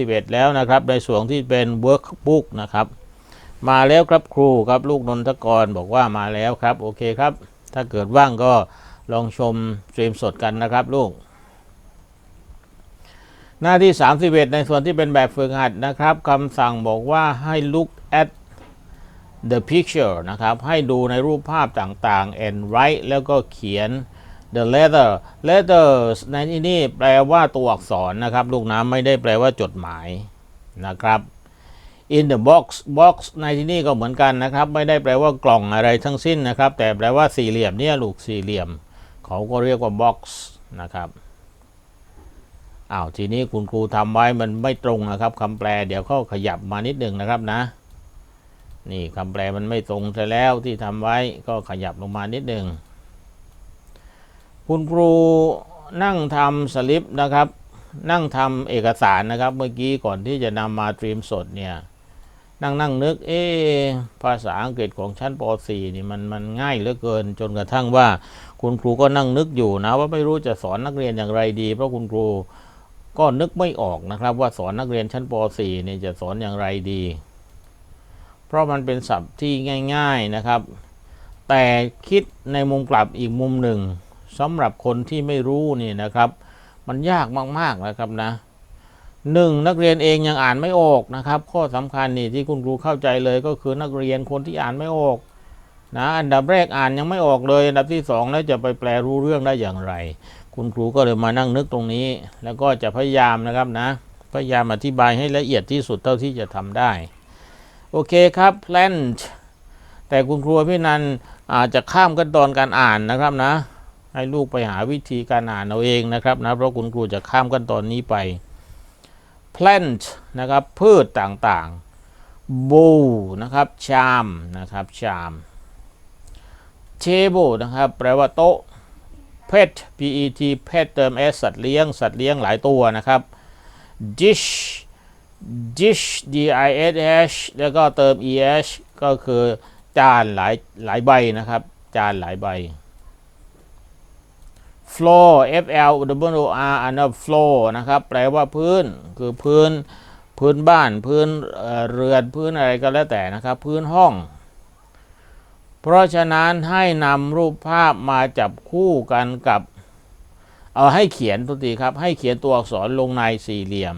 31แล้วนะครับ ในส่วนที่เป็น workbook นะครับ มาแล้วครับครูครับลูกนนทกรบอกว่ามาแล้วครับ โอเคครับ ถ้าเกิดว่างก็ลองชมสตรีมสดกันนะครับลูก หน้าที่ 31 ในส่วนที่เป็นแบบฝึกหัดนะครับคำสั่งบอกว่าให้ look at the picture นะครับ ให้ดูในรูปภาพต่างๆ and write แล้วก็เขียน the letter letters ในที่นี่แปลว่าตัวอักษรนะครับ ลูกน้ำไม่ได้แปลว่าจดหมายนะครับ in the box box ในที่นี่ก็เหมือนกันนะครับ ไม่ได้แปลว่ากล่องอะไรทั้งสิ้นนะครับ แต่แปลว่าสี่เหลี่ยมเนี่ยลูกสี่เหลี่ยม เขาก็เรียกว่า box นะครับอ้าวทีนี้คุณครูทำไว้มันไม่ตรงนะครับคำแปลเดี๋ยวเขาขยับมานิดหนึ่งนะครับนะ นี่คำแปลมันไม่ตรงใช่แล้วที่ทำไว้ก็ขยับลงมานิดหนึ่ง คุณครูนั่งทำสลิปนะครับ นั่งทำเอกสารนะครับ เมื่อกี้ก่อนที่จะนำมาตรีมสดเนี่ยนั่งนั่งนึกเอ๊ภาษาอังกฤษของชั้นป .4 นี่มันมันง่ายเหลือเกิน จนกระทั่งว่าคุณครูก็นั่งนึกอยู่นะ ว่าไม่รู้จะสอนนักเรียนอย่างไรดี เพราะคุณครูก็นึกไม่ออกนะครับ ว่าสอนนักเรียนชั้นป .4 นี่ยจะสอนอย่างไรดี เพราะมันเป็นศัพท์ที่ง่าย ๆนะครับ แต่คิดในมุมกลับอีกมุมหนึ่ง สำหรับคนที่ไม่รู้นี่นะครับ มันยากมากๆนะครับนะหนึ่งนักเรียนเองยังอ่านไม่ออกนะครับ ข้อสำคัญนี่ที่คุณครูเข้าใจเลยก็คือนักเรียนคนที่อ่านไม่ออกนะอันดับแรกอ่านยังไม่ออกเลย อันดับที่สองแล้วจะไปแปลรู้เรื่องได้อย่างไร คุณครูก็เลยมานั่งนึกตรงนี้ แล้วก็จะพยายามนะครับนะ พยายามอธิบายให้ละเอียดที่สุดเท่าที่จะทำได้ โอเคครับ plan แต่คุณครูพี่นันอาจจะข้ามขั้นตอนการอ่านนะครับนะ ให้ลูกไปหาวิธีการอ่านเอาเองนะครับนะเพราะคุณครูจะข้ามขั้นตอนนี้ไป plant นะครับพืชต่างๆ bowl นะครับ cham นะครับ cham table นะครับแปลว่าโต๊ะ pet pet pet เติม s สัตว์เลี้ยง สัตว์เลี้ยงหลายตัวนะครับ dish dish d i s h แล้วก็เติม e h ก็คือจานหลายหลายใบนะครับ จานหลายใบ floor f l w r อันนั้น floor นะครับ แปลว่าพื้น คือพื้น พื้นบ้าน พื้นเอ่อเรือน พื้นอะไรก็แล้วแต่นะครับ พื้นห้อง เพราะฉะนั้นให้นำรูปภาพมาจับคู่กันกับ เอาให้เขียนทุกทีครับ ให้เขียนตัวอักษรลงในสี่เหลี่ยม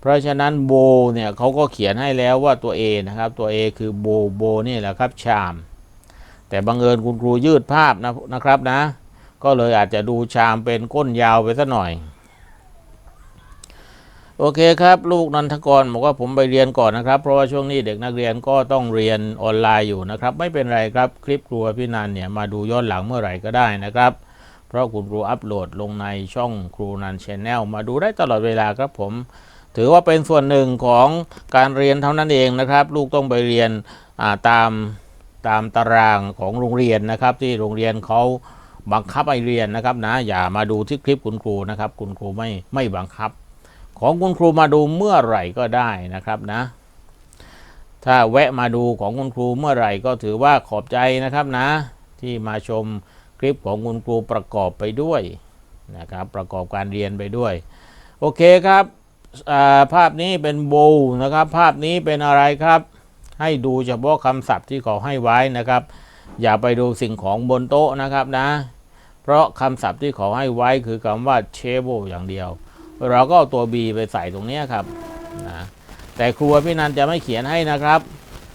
เพราะฉะนั้นโบเนี่ยเขาก็เขียนให้แล้วว่าตัว A นะครับ ตัว A คือโบโบนี่แหละครับชาม แต่บังเอิญคุณครูยืดภาพนะนะครับนะ ก็เลยอาจจะดูชามเป็นก้นยาวไปสัหน่อย โอเคครับ ลูกนันทกรบอกว่าผมไปเรียนก่อนนะครับ เพราะว่าช่วงนี้เด็กนักเรียนก็ต้องเรียนออนไลน์อยู่นะครับ ไม่เป็นไรครับคลิปครูพี่นันเนี่ยมาดูย้อนหลังเมื่อไหร่ก็ได้นะครับ เพราะคุณครูอัปโหลดลงในช่องครูนันชแนลมาดูได้ตลอดเวลาครับผม ถือว่าเป็นส่วนหนึ่งของการเรียนเท่านั้นเองนะครับ ลูกต้องไปเรียนตามตามตารางของโรงเรียนนะครับ ที่โรงเรียนเขา บังคับให้เรียนนะครับนะอย่ามาดูที่คลิปคุณครูนะครับ คุณครูไม่ไม่บังคับ ของคุณครูมาดูเมื่อไหร่ก็ได้นะครับนะ ถ้าแวะมาดูของคุณครูเมื่อไหร่ก็ถือว่าขอบใจนะครับนะ ที่มาชมคลิปของคุณครูประกอบไปด้วยนะครับ ประกอบการเรียนไปด้วย โอเคครับาภาพนี้เป็นโบว์นะครับ ภาพนี้เป็นอะไรครับ ให้ดูเฉพาะคำศัพท์ที่เขาให้ไว้นะครับ อย่าไปดูสิ่งของบนโต๊ะนะครับนะ เพราะคำศัพท์ที่ขาให้ไว้คือคำว่า table อย่างเดียว เราก็เอาตัว B ไปใส่ตรงนี้ครับนะแต่ครูพี่นันจะไม่เขียนให้นะครับ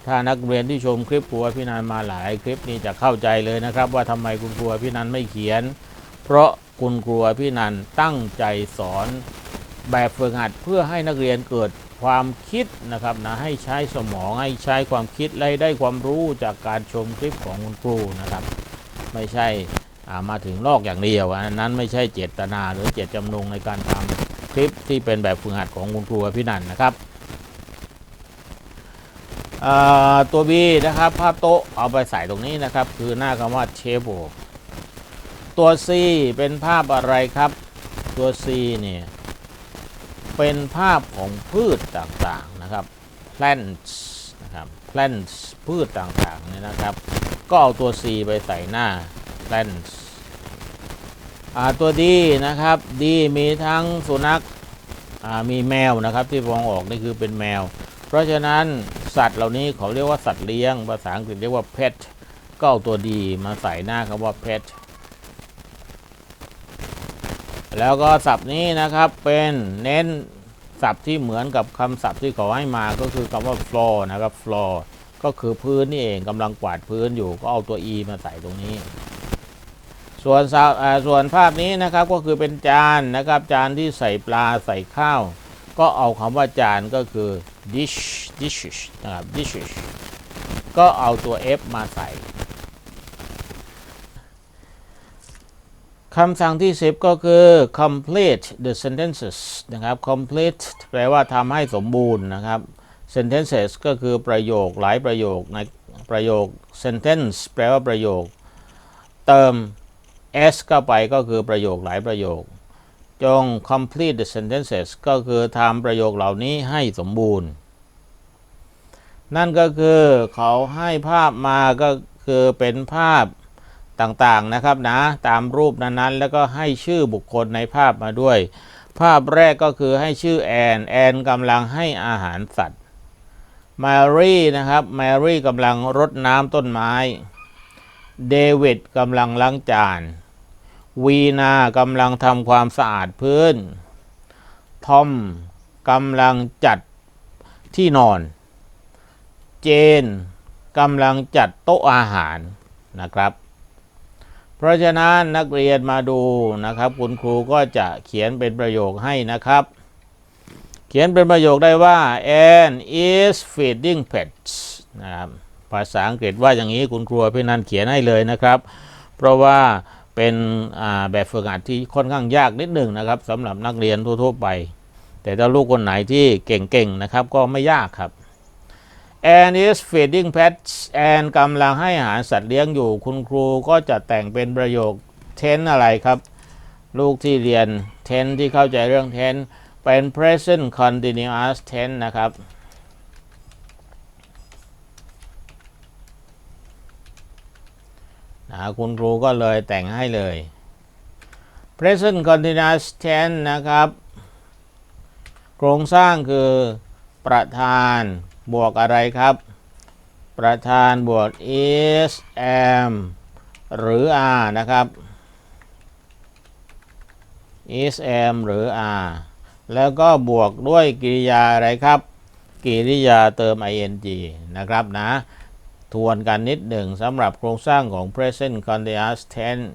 ถ้านักเรียนที่ชมคลิปครูพี่นันมาหลายคลิปนี้จะเข้าใจเลยนะครับ ว่าทำไมคุณครูพี่นันไม่เขียน เพราะคุณครูพี่นันตั้งใจสอนแบบฝึกหัดเพื่อให้นักเรียนเกิดความคิดนะครับนะให้ใช้สมองให้ใช้ความคิดและได้ความรู้จากการชมคลิปของคุณครูนะครับ ไม่ใช่ มาถึงลอกอย่างเดียวอันนั้นไม่ใช่เจตนาหรือเจตจำนงในการทำคลิปที่เป็นแบบฝึกหัดของคุณครูพี่นันนะครับตัว B นะครับภาพโต๊ะเอาไปใส่ตรงนี้นะครับ คือหน้าคำว่า table ตัว C เป็นภาพอะไรครับ ตัว C เนี่ยเป็นภาพของพืชต่างๆนะครับ plants นะครับ plants พืชต่างๆเนี่ยนะครับ ก็เอาตัว C ไปใส่หน้า plants ตัว D นะครับ D มีทั้งสุนัขมีแมวนะครับที่มองออกนี่คือเป็นแมว เพราะฉะนั้นสัตว์เหล่านี้เขาเรียกว่าสัตว์เลี้ยง ภาษาอังกฤษเรียกว่า pet ก็เอาตัวดีมาใส่หน้าคำว่า pet แล้วก็ศัพท์นี้นะครับเป็นเน้นศัพท์ที่เหมือนกับคำศัพท์ที่เขาให้มาก็คือคำว่า floor นะครับ floor ก็คือพื้นนี่เองกำลังกวาดพื้นอยู่ก็เอาตัว e มาใส่ตรงนี้ ส่วนส่วนภาพนี้นะครับก็คือเป็นจานนะครับจานที่ใส่ปลาใส่ข้าว ก็เอาคำว่าจานก็คือ dish dishes นะครับ dishes ก็เอาตัว f มาใส่คำสั่งที่ 10 ก็คือ complete the sentences นะครับ complete แปลว่าทำให้สมบูรณ์นะครับ sentences ก็คือประโยคหลายประโยคในประโยค sentence แปลว่าประโยค เติม s เข้าไปก็คือประโยคหลายประโยค จง complete the sentences ก็คือทำประโยคเหล่านี้ให้สมบูรณ์ นั่นก็คือเขาให้ภาพมาก็คือเป็นภาพต่างๆนะครับนะ ตามรูปนั้นๆ แล้วก็ให้ชื่อบุคคลในภาพมาด้วย ภาพแรกก็คือให้ชื่อแอน แอนกำลังให้อาหารสัตว์แมรี่นะครับแมรี่กำลังรดน้ำต้นไม้ เดวิดกำลังล้างจาน วีนากำลังทำความสะอาดพื้น ทอมกำลังจัดที่นอน เจนกำลังจัดโต๊ะอาหารนะครับ เพราะฉะนั้นนักเรียนมาดูนะครับ คุณครูก็จะเขียนเป็นประโยคให้นะครับ เขียนเป็นประโยคได้ว่า Anne is feeding pets นะครับภาษาอังกฤษว่าอย่างนี้คุณครูพี่นันเขียนให้เลยนะครับ เพราะว่า เป็นแบบฝึกหัดที่ค่อนข้างยากนิดหนึ่งนะครับสำหรับนักเรียนทั่วๆไป แต่ถ้าลูกคนไหนที่เก่งๆนะครับก็ไม่ยากครับ Anne is feeding pets Anne กำลังให้อาหารสัตว์เลี้ยงอยู่ คุณครูก็จะแต่งเป็นประโยค tense อะไรครับ ลูกที่เรียน tense ที่เข้าใจเรื่อง tense เป็น present continuous tense นะครับ นะคุณครูก็เลยแต่งให้เลย present continuous tense นะครับ โครงสร้างคือประธานบวกอะไรครับ ประธานบวก is am หรือ are นะครับ is am หรือ are แล้วก็บวกด้วยกริยาอะไรครับ กริยาเติม ing นะครับนะ ทวนกันนิดหนึ่งสำหรับโครงสร้างของ present continuous tense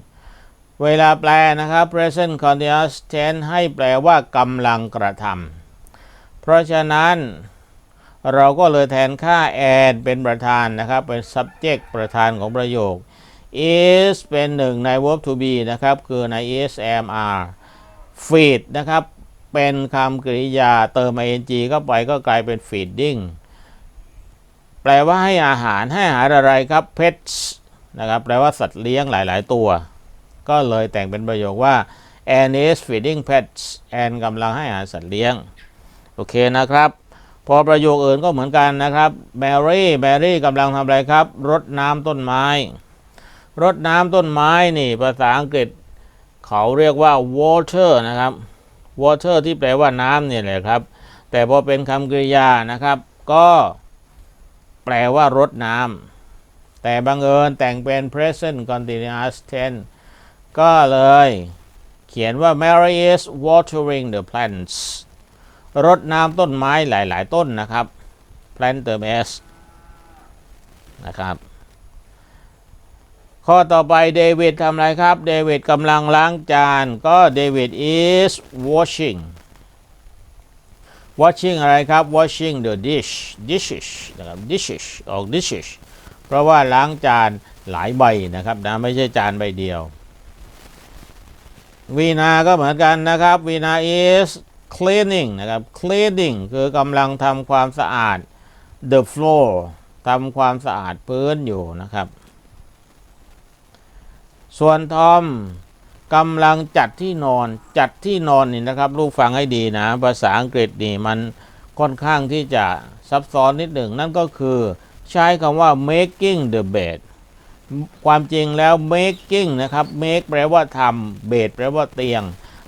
เวลาแปลนะครับ present continuous tense ให้แปลว่ากำลังกระทำเพราะฉะนั้นเราก็เลยแทนค่า and เป็นประธานนะครับ เป็น subject ประธานของประโยค is เป็นหนึ่งใน verb to be นะครับ คือใน is am are feed นะครับ เป็นคำกริยาเติม ing เข้าไปก็กลายเป็น feeding ลว่าให้อาหารให้อาหารอะไรครับ pets นะครับแปลว่าสัตว์เลี้ยงหลาย ๆ ตัว ก็เลยแต่งเป็นประโยคว่า Anne is feeding pets Anne กำลังให้อาหารสัตว์เลี้ยง โอเคนะครับ พอประโยคอื่นก็เหมือนกันนะครับ Mary Mary กำลังทำอะไรครับ รดน้ำต้นไม้ รดน้ำต้นไม้นี่ภาษาอังกฤษเขาเรียกว่า water นะครับ water ที่แปลว่าน้ำเนี่ยแหละครับ แต่พอเป็นคำกริยานะครับ ก็ แปลว่ารดน้ำแต่บังเอิญแต่งเป็น present continuous tense ก็เลยเขียนว่า Mary is watering the plants รดน้ำต้นไม้หลาย ๆ ต้นนะครับ plant เติม s นะครับ ข้อต่อไปเดวิดทำอะไรครับ เดวิดกำลังล้างจาน ก็เดวิด is washing washing อะไรครับ washing the dish dishes นะครับ dishes ออก dishes เพราะว่าล้างจานหลายใบนะครับนะไม่ใช่จานใบเดียว วีนาก็เหมือนกันนะครับ วีนา is cleaning นะครับ cleaning คือกำลังทำความสะอาด the floor ทำความสะอาดพื้นอยู่นะครับ ส่วนทอม กำลังจัดที่นอนจัดที่นอนนี่นะครับลูกฟังให้ดีนะ ภาษาอังกฤษนี่มันค่อนข้างที่จะซับซ้อนนิดหนึ่ง นั่นก็คือใช้คำว่า making the bed ความจริงแล้ว making นะครับ make แปลว่าทำ bed แปลว่าเตียง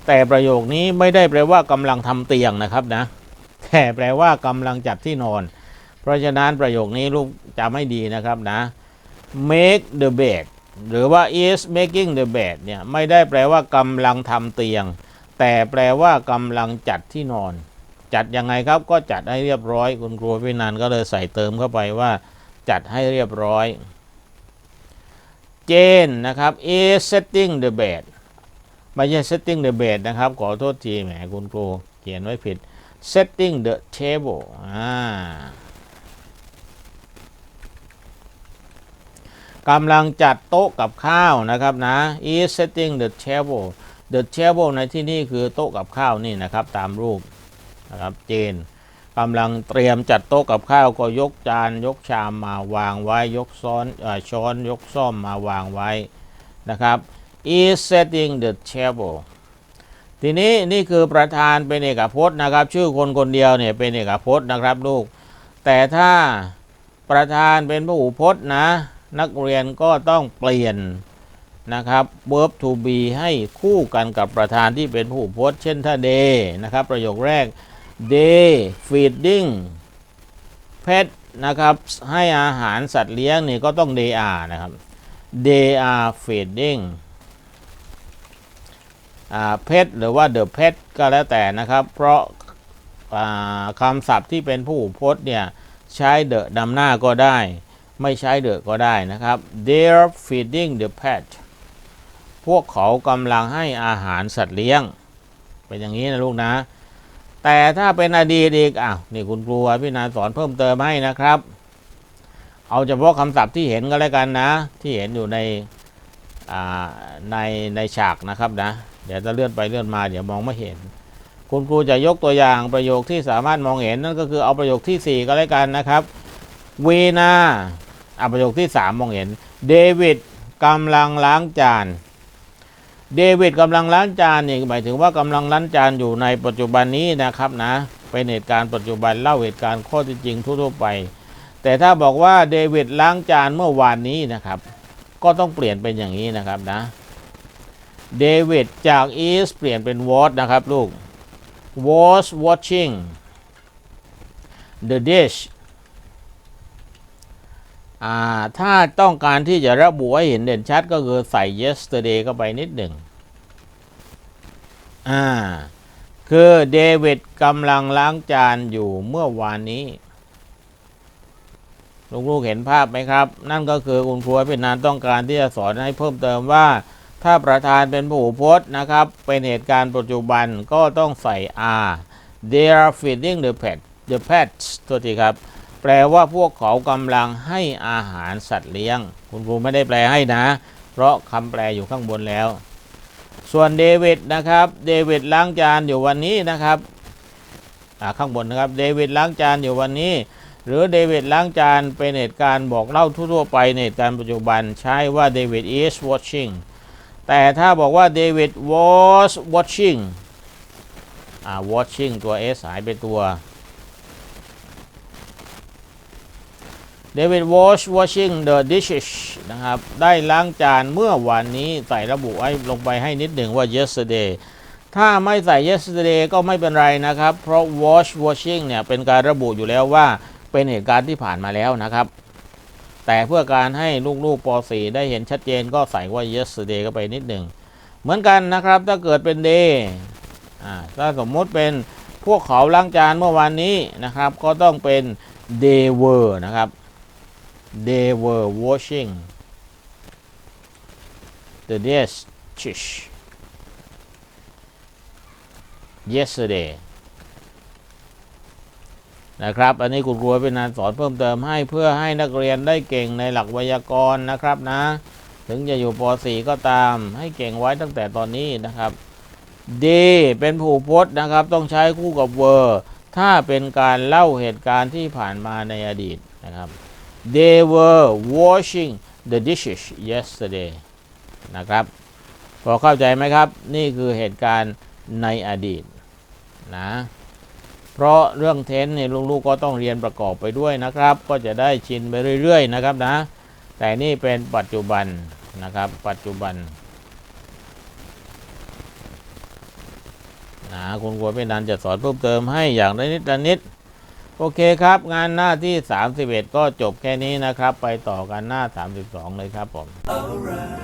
แต่ประโยคนี้ไม่ได้แปลว่ากำลังทำเตียงนะครับนะ แต่แปลว่ากำลังจัดที่นอน เพราะฉะนั้นประโยคนี้ลูกจำให้ดีนะครับนะ make the bed หรือว่า is making the bed เนี่ยไม่ได้แปลว่ากำลังทำเตียง แต่แปลว่ากำลังจัดที่นอน จัดยังไงครับก็จัดให้เรียบร้อย คุณครูพี่นันก็เลยใส่เติมเข้าไปว่า จัดให้เรียบร้อยเจนนะครับ is setting the bed ไม่ใช่ setting the bed นะครับ ขอโทษทีแหมคุณครูเขียนไว้ผิด setting the table อ่า กำลังจัดโต๊ะกับข้าวนะครับนะ is setting the table the table ในที่นี่คือโต๊ะกับข้าวนี่นะครับตามรูปนะครับเจนกำลังเตรียมจัดโต๊ะกับข้าวก็ยกจานยกชามมาวางไว้ยกซ้อนออช้อนยกซ่อมมาวางไว้นะครับ is setting the table ทีนี้นี่คือประธานเป็นเอกพจน์นะครับ ชื่อคนคนเดียวเนี่ยเป็นเอกพจน์นะครับลูก แต่ถ้าประธานเป็นพหูพจน์นะ นักเรียนก็ต้องเปลี่ยนนะครับ verb to be ให้คู่กันกับประธานที่เป็นพหูพจน์ เช่นถ้า day นะครับ ประโยคแรก day feeding pet นะครับ ให้อาหารสัตว์เลี้ยงนี่ก็ต้อง they are นะครับ they are feeding เพชรหรือว่า the pet ก็แล้วแต่นะครับ เพราะคำศัพท์ที่เป็นผู้พจน์เนี่ย ใช้ the นำหน้าก็ได้ ไม่ใช้ the ก็ได้นะครับ they're feeding the pet พวกเขากำลังให้อาหารสัตว์เลี้ยง เป็นอย่างนี้นะลูกนะ แต่ถ้าเป็นอดีตอีกอ้าวนี่คุณครูพี่นาสอนเพิ่มเติมให้นะครับ เอาเฉพาะคำศัพท์ที่เห็นก็แล้วกันนะ ที่เห็นอยู่ในในในฉากนะครับนะ เดี๋ยวจะเลื่อนไปเลื่อนมาเดี๋ยวมองไม่เห็น คุณครูจะยกตัวอย่างประโยคที่สามารถมองเห็นนั่นก็คือเอาประโยคที่ 4 ก็แล้วกันนะครับวีนา อประโยคที่3มองเห็น เดวิดกำลังล้างจาน เดวิดกำลังล้างจานนี่หมายถึงว่ากำลังล้างจานอยู่ในปัจจุบันนี้นะครับนะเป็นเหตุการณ์ปัจจุบันเล่าเหตุการณ์ข้อที่จริงทั่วๆไป แต่ถ้าบอกว่าเดวิดล้างจานเมื่อวานนี้นะครับ ก็ต้องเปลี่ยนเป็นอย่างนี้นะครับนะเดวิดจาก is เปลี่ยนเป็น was นะครับลูก was watching the dish ถ้าต้องการที่จะระบุให้เห็นเด่นชัดก็คือใส่ yesterday เข้าไปนิดหนึ่งอ่าคือเดวิดกำลังล้างจานอยู่เมื่อวานนี้ ลูกๆเห็นภาพไหมครับ นั่นก็คือคุณครูเป็นนานต้องการที่จะสอนให้เพิ่มเติมว่า ถ้าประธานเป็นผู้พจน์นะครับ เป็นเหตุการณ์ปัจจุบันก็ต้องใส่ are they are feeding the pet the pets ตัวทีครับ แปลว่าพวกเขากำลังให้อาหารสัตว์เลี้ยง คุณครูไม่ได้แปลให้นะ เพราะคำแปลอยู่ข้างบนแล้ว ส่วนเดวิดนะครับ เดวิดล้างจานอยู่วันนี้นะครับข้างบนนะครับ เดวิดล้างจานอยู่วันนี้ หรือเดวิดล้างจานเป็นเหตุการณ์บอกเล่าทั่วๆไปในเหตุการณ์ปัจจุบันใช้ว่าเดวิด is watching แต่ถ้าบอกว่าเดวิด was watching อ่า watching ตัว s หายไปตัว เดวิด was washing the dishes นะครับ ได้ล้างจานเมื่อวันนี้ใส่ระบุไว้ลงไปให้นิดหนึ่งว่า yesterday ถ้าไม่ใส่ yesterday ก็ไม่เป็นไรนะครับ เพราะ wash washing เนี่ยเป็นการระบุอยู่แล้วว่าเป็นเหตุการณ์ที่ผ่านมาแล้วนะครับ แต่เพื่อการให้ลูกๆป .4 ได้เห็นชัดเจนก็ใส่ว่า yesterday เข้าไปนิดหนึ่ง เหมือนกันนะครับถ้าเกิดเป็น day ถ้าสมมติเป็นพวกเขาล้างจานเมื่อวานนี้นะครับ ก็ต้องเป็น they were นะครับ they were washing the dishes yesterday นะครับ อันนี้คุณครูเป็นนานสอนเพิ่มเติมให้เพื่อให้นักเรียนได้เก่งในหลักไวยากรณ์นะครับนะ ถึงจะอยู่ป .4 ก็ตามให้เก่งไว้ตั้งแต่ตอนนี้นะครับ D เป็นผู้พจน์นะครับ ต้องใช้คู่กับ were ถ้าเป็นการเล่าเหตุการณ์ที่ผ่านมาในอดีตนะครับ they were washing the dishes yesterday นะครับพอเข้าใจไหมครับ นี่คือเหตุการณ์ในอดีตนะเพราะเรื่องเทนเนี่ยลูกๆก็ต้องเรียนประกอบไปด้วยนะครับ ก็จะได้ชินไปเรื่อย ๆ นะครับนะ แต่นี่เป็นปัจจุบันนะครับ ปัจจุบันนะคุณครูพี่นันจะสอนเพิ่มเติมให้อย่างละนิดละนิด โอเคครับ งานหน้าที่ 31 ก็จบแค่นี้นะครับ ไปต่อกันหน้า 32 เลยครับผม alright.